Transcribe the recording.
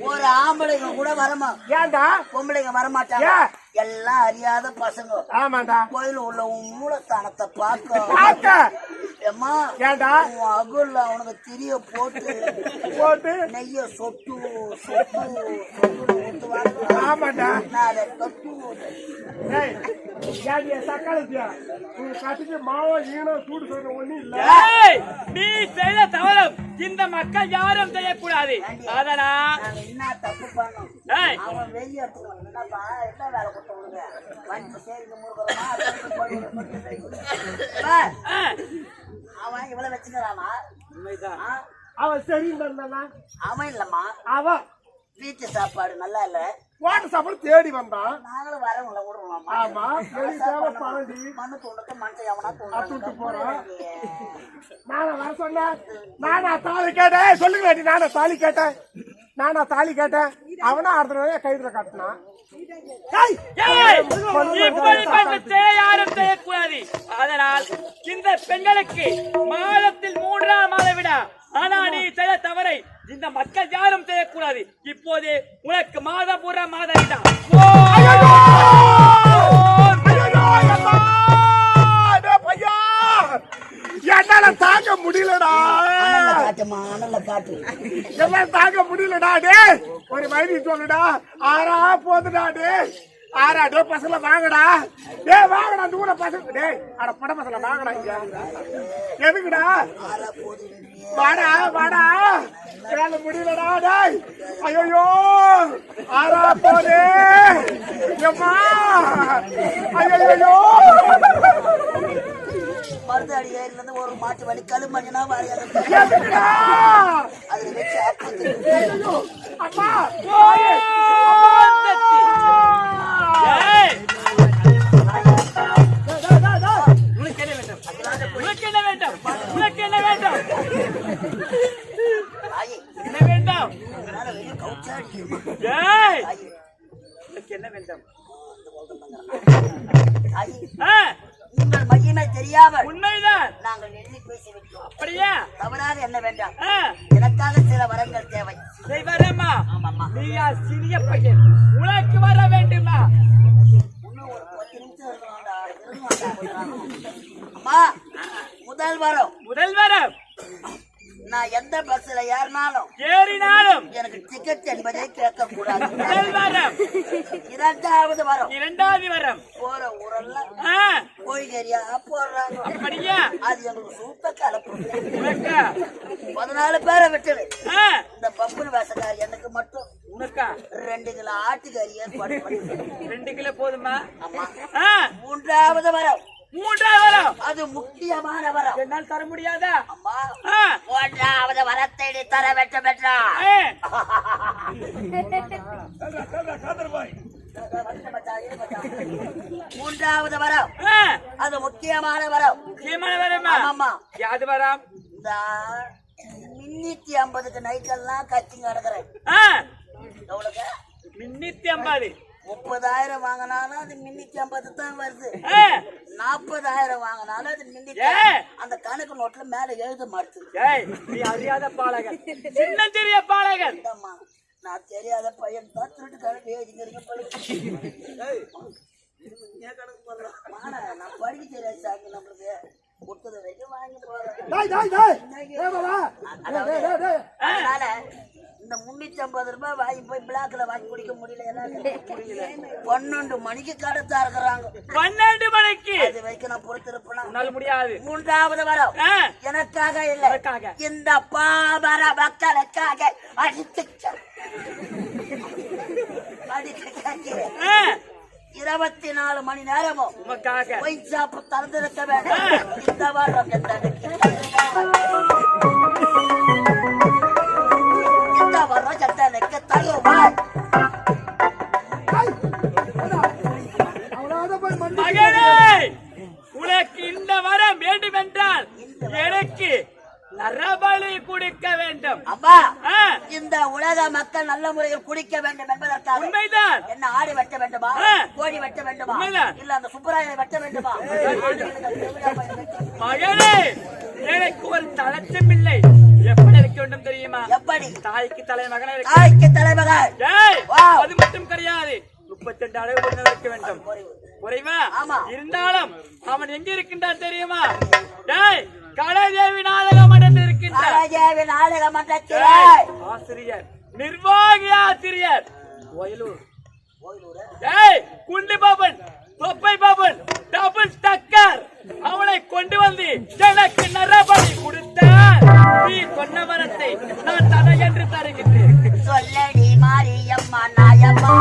ஒரு ஆம்பளைங்க கூட வரமா ஏன்டா பொம்பளைங்க வரமாட்டாங்க? எல்லாம் அறியாத பசங்க. ஆமாண்டா. கோயில் உள்ள உன் மூலஸ்தானத்தை பார்க்க. பார்க்க. ஏன்டா உன் அகுல்ல அவனுக்கு திரிய போட்டு போட்டு. நெய்ய சொட்டு சொட்டு சொட்டு ஆமாண்டா. நான் அதை தொட்டு நீ செய்த தவறம் இந்த மக்கள் யாரும் செய்யக்கூடாது. அதனா என்ன தப்பு பண்ணோம்? அவன் வெளியே எடுத்துக்கணும் என்னப்பா? என்ன வேலை கொடுத்தவனுங்க வந்து சரிங்க முருகரமா அதுக்கு போய் ஒரு பத்து கை கொடு. அப்பா, ஆ, அவன் இவ்வளவு வச்சுக்கிறானா? உண்மைதான். அவன் சரி அவன் இல்லம்மா. அவன். வீட்டு சாப்பாடு நல்லா இல்ல. வாட்ட சாப்பாடு தேடி வந்தான். நாங்களும் வரவங்கள விடுவோம் ஆமா. சரி தேவை பழடி மண்ணு தூண்டத்தை மனுஷன் எவனா. தூண்டு நானா வர சொன்னேன். நானா தாலி கேட்டேன். சொல்லுங்க நானா தாலி கேட்டேன். நானா தாலி கேட்டேன். அவனா அடுத்த காட்டினான் இப்படிப்பட்ட செயலை யாரும் செய்யக்கூடாது. அதனால் இந்த பெண்களுக்கு மாதத்தில் மூன்றாம் மாத விடா. ஆனா நீ செய்த தவறை இந்த மக்கள் யாரும் செய்யக்கூடாது. இப்போது உனக்கு மாத பூரா மாத விடா தாங்க முடியலடா. காட்டுமா அனல்ல காட்டு. என்னால தாங்க முடியலடா டேய் ஒரு வயது சொல்லுடா. ஆறா போதுடா டேய் ஆறா டே பசங்கள வாங்கடா. டேய் வாங்கடா தூர பசங்க. டேய் அட பட பசங்கள வாங்கடா இங்க எதுக்குடா. வாடா வாடா. என்னால முடியலடா டேய் ஐயோ ஆறா போதே. ஐயோ ஏரியில இருந்து ஒரு மாட்டு வலி கழுமணினா வரையாது அதுல வச்சு உனக்கு என்ன வேண்டும்? உனக்கு என்ன வேண்டும்? உனக்கு என்ன வேண்டும்? என்ன வேண்டும்? உனக்கு என்ன உங்கள் மகிமை தெரியாமல் உண்மைதான். நாங்கள் நெல்லி பேசிவிட்டோம். அப்படியா? தவறாக என்ன வேண்டாம். எனக்காக சில வரங்கள் தேவை. ஆமாம்மா. நீயா சிறிய பையன். உனக்கு வர வேண்டுமா. அம்மா முதல் வரம் முதல் வரம் நான் எந்த பஸ்ல ஏறினாலும் ஏறினாலும் எனக்கு டிக்கெட் என்பதே கேட்க கூடாது இரண்டாவது வரம். இரண்டாவது வரம். போற ஊரெல்லாம் ஆ, கோழிகறியா போடுறாங்க அப்படியா? அது எங்களுக்கு சூப்ப கலப்பு பதினாலு பேரை விட்டுடு. இந்த பப்புனு வேசக்காரி எனக்கு மட்டும். உனக்கா? ரெண்டு கிலோ ஆட்டுக்கறி ஏற்பாடு பண்ணு. ரெண்டு கிலோ போதுமா? அம்மா ஆ, மூன்றாவது வரம். மூன்றாவது வரம். அது முக்கியமான வரம். என்னால் தர முடியாதா? அம்மா ஆ, மூன்றாவது வரத்தை நீ தர என்றா ஆ, மூன்றாவது வரம். அது முக்கியமான வரம். முக்கியமான வரமா ஆமாம்மா. யாது வரம்? இந்த முன்னூத்தி ஐம்பதுக்கு நைட் எல்லாம் கத்திங்க கிடக்குறேன் ஆ, எவ்வளவுக்கு முன்னூத்தி ஐம்பது. முப்பதாயிரம் வாங்கினாலும் அது முன்னூத்தி ஐம்பது தான் வருது. நாற்பதாயிரம் வாங்கினாலும் அது ஏய். அந்த கணக்கு நோட்ல மேல எழுத மாட்டுது. ஏய் நீ அறியாத பாலகன். சின்ன சிறிய பாலகன். இந்தாம்மா, நான் தெரியாத பையன் தான் திருட்டு கணக்கு மாடா, நான் படிக்க தெரியாது சாமி நம்மளுக்கு. கொடுத்தது வரைக்கும் வாங்கி போறேன் அதனால இந்த முன்னூத்தி ஐம்பது ரூபாய் வாங்கி போய் பிளாக்ல வாங்கி குடிக்க முடியல பன்னெண்டு மணிக்கு கடத்தா இருக்கிறாங்க. பன்னெண்டு மணிக்கு? அது வரைக்கும் நான் பொறுத்திருப்பேன்? முடியாது. மூன்றாவது வரம். எனக்காக இல்ல. இந்த பாமர மக்களுக்காக அடித்து இருபத்தி நாலு மணி நேரமும் பொய் சாப்பு திறந்திருக்க வேண்டும் இந்த வாரம் உலக மக்கள் நல்ல முறையில் குடிக்க வேண்டும் என்பதற்காக உண்மைதான். என்ன ஆடு வெட்ட வேண்டுமா. கோழி வெட்ட வேண்டுமா. இல்ல அந்த சுப்பராயனை வெட்ட வேண்டுமா? எனக்கு ஒரு தளச்சம் இல்லை. எப்படி இருக்க வேண்டும் தெரியுமா? எப்படி? தாய்க்கு தலைமகனை தாய்க்கு. அது மட்டும் கிடையாது. முப்பத்தி ரெண்டு அளவு பொண்ணு வைக்க வேண்டும் குறைவா. இருந்தாலும் அவன் எங்க இருக்கின்றான் தெரியுமா? டேய் கலைதேவி நாடக மன்றத்தில் இருக்கின்றான் ராஜாவி நாடக மன்றத்தில் ஏய், ஆசிரியர். நிர்வாகி ஆசிரியர். குண்டி பாபன் தொப்பை பாபன் டபுள் டக்கர் அவனை கொண்டு வந்து எனக்கு நரபலி கொடுத்தார். நீ சொன்ன வரத்தை நான் தடை என்று தருகின்றேன். சொல்லடி மாரியம்மா நாயம்மா.